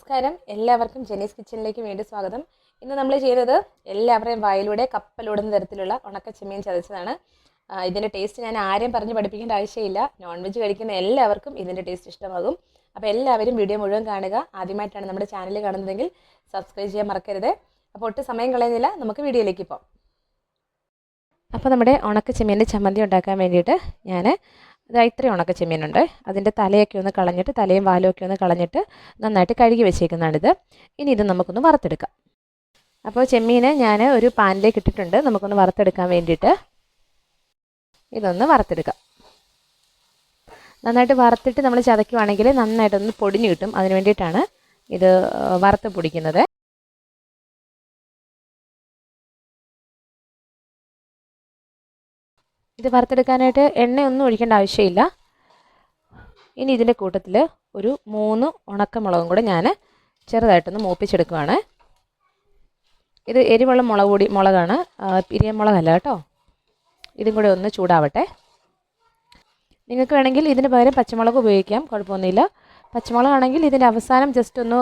നമസ്കാരം. എല്ലാവർക്കും ജെനീസ് കിച്ചണിലേക്ക് വേണ്ടി സ്വാഗതം. ഇന്ന് നമ്മൾ ചെയ്തത് എല്ലാവരുടെയും വായിലൂടെ കപ്പലോടുന്ന തരത്തിലുള്ള ഉണക്ക ചെമ്മീൻ ചതച്ചതാണ്. ഇതിന്റെ ടേസ്റ്റ് ഞാൻ ആരെയും പറഞ്ഞ് പഠിപ്പിക്കേണ്ട ആവശ്യമില്ല. നോൺ വെജ് കഴിക്കുന്ന എല്ലാവർക്കും ഇതിന്റെ ടേസ്റ്റ് ഇഷ്ടമാകും. അപ്പോൾ എല്ലാവരും വീഡിയോ മുഴുവൻ കാണുക. ആദ്യമായിട്ടാണ് നമ്മുടെ ചാനൽ കാണുന്നതെങ്കിൽ സബ്സ്ക്രൈബ് ചെയ്യാൻ മറക്കരുത്. അപ്പോൾ ഒട്ടും സമയം കളയുന്നില്ല. നമുക്ക് വീഡിയോയിലേക്ക് പോകാം. അപ്പോൾ നമ്മുടെ ഉണക്ക ചെമ്മീന്റെ ചമ്മന്തി ഉണ്ടാക്കാൻ വേണ്ടിയിട്ട് ഞാൻ ഇതാ ഇത്രയും ഉണക്ക ചെമ്മീനുണ്ട്. അതിന്റെ തലയൊക്കെ ഒന്ന് കളഞ്ഞിട്ട് തലയും വാലും ഒക്കെ ഒന്ന് കളഞ്ഞിട്ട് നന്നായിട്ട് കഴുകി വെച്ചേക്കുന്നതാണിത്. ഇനി ഇത് നമുക്കൊന്ന് വറുത്തെടുക്കാം. അപ്പോൾ ചെമ്മീന് ഞാൻ ഒരു പാനിലേക്ക് ഇട്ടിട്ടുണ്ട്. നമുക്കൊന്ന് വറുത്തെടുക്കാൻ വേണ്ടിയിട്ട് ഇതൊന്ന് വറുത്തെടുക്കാം. നന്നായിട്ട് വറുത്തിട്ട് നമ്മൾ ചതയ്ക്കുവാണെങ്കിൽ നന്നായിട്ടൊന്ന് പൊടിഞ്ഞു കിട്ടും. അതിന് വേണ്ടിയിട്ടാണ് ഇത് വറുത്ത് പൊടിക്കുന്നത്. ഇത് വറുത്തെടുക്കാനായിട്ട് എണ്ണയൊന്നും ഒഴിക്കേണ്ട ആവശ്യമില്ല. ഇനി ഇതിന്റെ കൂട്ടത്തിൽ ഒരു മൂന്ന് ഉണക്കമുളകും കൂടെ ഞാൻ ചെറുതായിട്ടൊന്ന് മൂപ്പിച്ചെടുക്കുവാണ്. ഇത് എരിവുള്ള മുളക് പൊടി മുളകാണ്. പിരിയമുളകല്ല കേട്ടോ. ഇതും കൂടെ ഒന്ന് ചൂടാവട്ടെ. നിങ്ങൾക്ക് വേണമെങ്കിൽ ഇതിന് പകരം പച്ചമുളക് ഉപയോഗിക്കാം കുഴപ്പമൊന്നുമില്ല. പച്ചമുളകാണെങ്കിൽ ഇതിന്റെ അവസാനം ജസ്റ്റ് ഒന്ന്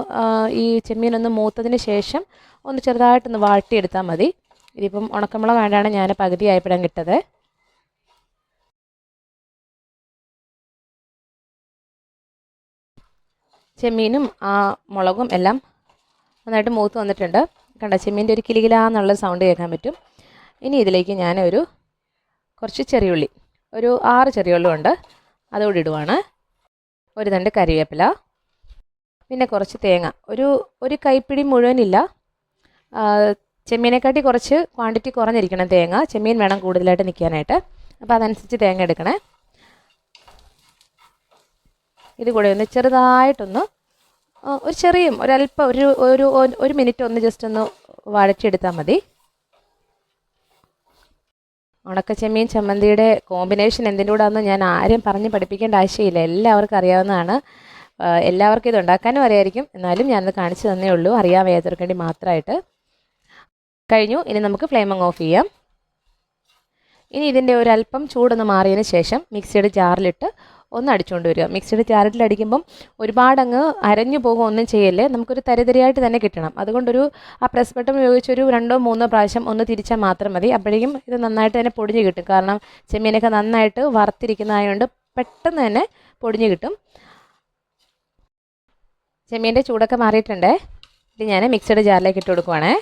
ഈ ചെമ്മീൻ ഒന്ന് മൂത്തതിന് ശേഷം ഒന്ന് ചെറുതായിട്ടൊന്ന് വാട്ടിയെടുത്താൽ മതി. ഇതിപ്പം ഉണക്കമുളക് വേണ്ടാണ് ഞാൻ പകുതി ആയപ്പോഴാണ് കിട്ടത് ചെമ്മീനും ആ മുളകും എല്ലാം നന്നായിട്ട് മൂത്ത് വന്നിട്ടുണ്ട്. കണ്ട ചെമ്മീന്റെ ഒരു കിലികിലാന്നുള്ള സൗണ്ട് കേൾക്കാൻ പറ്റും. ഇനി ഇതിലേക്ക് ഞാൻ ഒരു കുറച്ച് ചെറിയുള്ളി ഒരു ആറ് ചെറിയുള്ളി ഉണ്ട് അതുകൂടി ഇടുവാണ്. ഒരു തണ്ട് കറിവേപ്പില പിന്നെ കുറച്ച് തേങ്ങ. ഒരു ഒരു കൈപ്പിടി മുഴുവനില്ല. ചെമ്മീനെക്കാട്ടി കുറച്ച് ക്വാണ്ടിറ്റി കുറഞ്ഞിരിക്കണം തേങ്ങ. ചെമ്മീൻ വേണം കൂടുതലായിട്ട് നിൽക്കാനായിട്ട്. അപ്പോൾ അതനുസരിച്ച് തേങ്ങ എടുക്കണേ. ഇത് കൂടെ ഒന്ന് ചെറുതായിട്ടൊന്ന് ഒരു ചെറിയ ഒരല്പം ഒരു ഒരു ഒരു മിനിറ്റ് ഒന്ന് ജസ്റ്റ് ഒന്ന് വഴച്ചെടുത്താൽ മതി. ഉണക്ക ചെമ്മീൻ ചമ്മന്തിയുടെ കോമ്പിനേഷൻ എന്തിന്റെ കൂടാന്ന് ഞാൻ ആരും പറഞ്ഞ് പഠിപ്പിക്കേണ്ട ആവശ്യമില്ല. എല്ലാവർക്കും അറിയാവുന്നതാണ്. എല്ലാവർക്കും ഇത് ഉണ്ടാക്കാനും അറിയായിരിക്കും. എന്നാലും ഞാനത് കാണിച്ചു തന്നേ ഉള്ളൂ. അറിയാൻ വയ്യാത്തവർക്ക് വേണ്ടി മാത്രമായിട്ട്. കഴിഞ്ഞു. ഇനി നമുക്ക് ഫ്ലെയിം ഓഫ് ചെയ്യാം. ഇനി ഇതിന്റെ ഒരല്പം ചൂടൊന്ന് മാറിയതിന് ശേഷം മിക്സിയുടെ ജാറിലിട്ട് ഒന്ന് അടിച്ചുകൊണ്ട് വരിക മിക്സിയുടെ ജാറിൽ അടിക്കുമ്പം ഒരുപാടങ്ങ് അരഞ്ഞു പോകുക ഒന്നും ചെയ്യല്ലേ നമുക്കൊരു തരിതരിയായിട്ട് തന്നെ കിട്ടണം. അതുകൊണ്ടൊരു ആ പ്രസ് ബട്ടൺ ഉപയോഗിച്ച് ഒരു രണ്ടോ മൂന്നോ പ്രാവശ്യം ഒന്ന് തിരിച്ചാൽ മാത്രം മതി. അപ്പോഴേക്കും ഇത് നന്നായിട്ട് തന്നെ പൊടിഞ്ഞ് കിട്ടും. കാരണം ചെമ്മീനൊക്കെ നന്നായിട്ട് വറുത്തിരിക്കുന്നതായതുകൊണ്ട് പെട്ടെന്ന് തന്നെ പൊടിഞ്ഞ് കിട്ടും. ചെമ്മീന്റെ ചൂടൊക്കെ മാറിയിട്ടുണ്ടേ. ഇത് ഞാൻ മിക്സിയുടെ ജാറിലേക്ക് ഇട്ട് കൊടുക്കുവാണേ.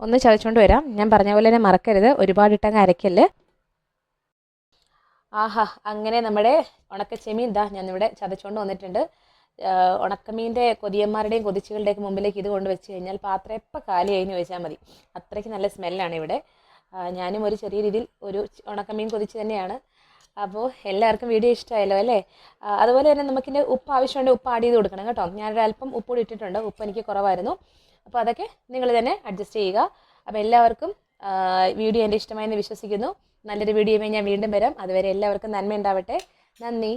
ഒന്ന് ചതച്ചുകൊണ്ട് വരാം. ഞാൻ പറഞ്ഞ പോലെ തന്നെ മറക്കരുത്. ഒരുപാട് ഇട്ടങ്ങ് അരക്കല്ല് ആഹാ അങ്ങനെ നമ്മുടെ ഉണക്കച്ചെമീൻ ഇതാ ഞാനിവിടെ ചതച്ചുകൊണ്ട് വന്നിട്ടുണ്ട്. ഉണക്കമീന്റെ കൊതിയന്മാരുടെയും കൊതിച്ചുകളുടെയൊക്കെ മുമ്പിലേക്ക് ഇത് കൊണ്ട് വെച്ച് കഴിഞ്ഞാൽ പാത്രം എപ്പോൾ കാലിയായി എന്ന് വെച്ചാൽ മതി. അത്രയ്ക്ക് നല്ല സ്മെല്ലാണ് ഇവിടെ. ഞാനും ഒരു ചെറിയ രീതിയിൽ ഒരു ഉണക്കമീൻ കൊതിച്ച് തന്നെയാണ്. അപ്പോൾ എല്ലാവർക്കും വീഡിയോ ഇഷ്ടമായല്ലോ അല്ലേ? അതുപോലെ തന്നെ നമുക്കിന്റെ ഉപ്പ് ആവശ്യമുണ്ടെങ്കിൽ ഉപ്പ് ആഡ് ചെയ്ത് കൊടുക്കണം കേട്ടോ. ഞാനൊരു അല്പം ഉപ്പ് കൂടി ഇട്ടിട്ടുണ്ട്. ഉപ്പ് എനിക്ക് കുറവായിരുന്നു. അപ്പോൾ അതൊക്കെ നിങ്ങൾ തന്നെ അഡ്ജസ്റ്റ് ചെയ്യുക. അപ്പോൾ എല്ലാവർക്കും വീഡിയോ എന്റെ ഇഷ്ടമായെന്ന് വിശ്വസിക്കുന്നു. നല്ലൊരു വീഡിയോയുമായി ഞാൻ വീണ്ടും വരാം. അതുവരെ എല്ലാവർക്കും നന്മ ഉണ്ടാവട്ടെ നന്ദി.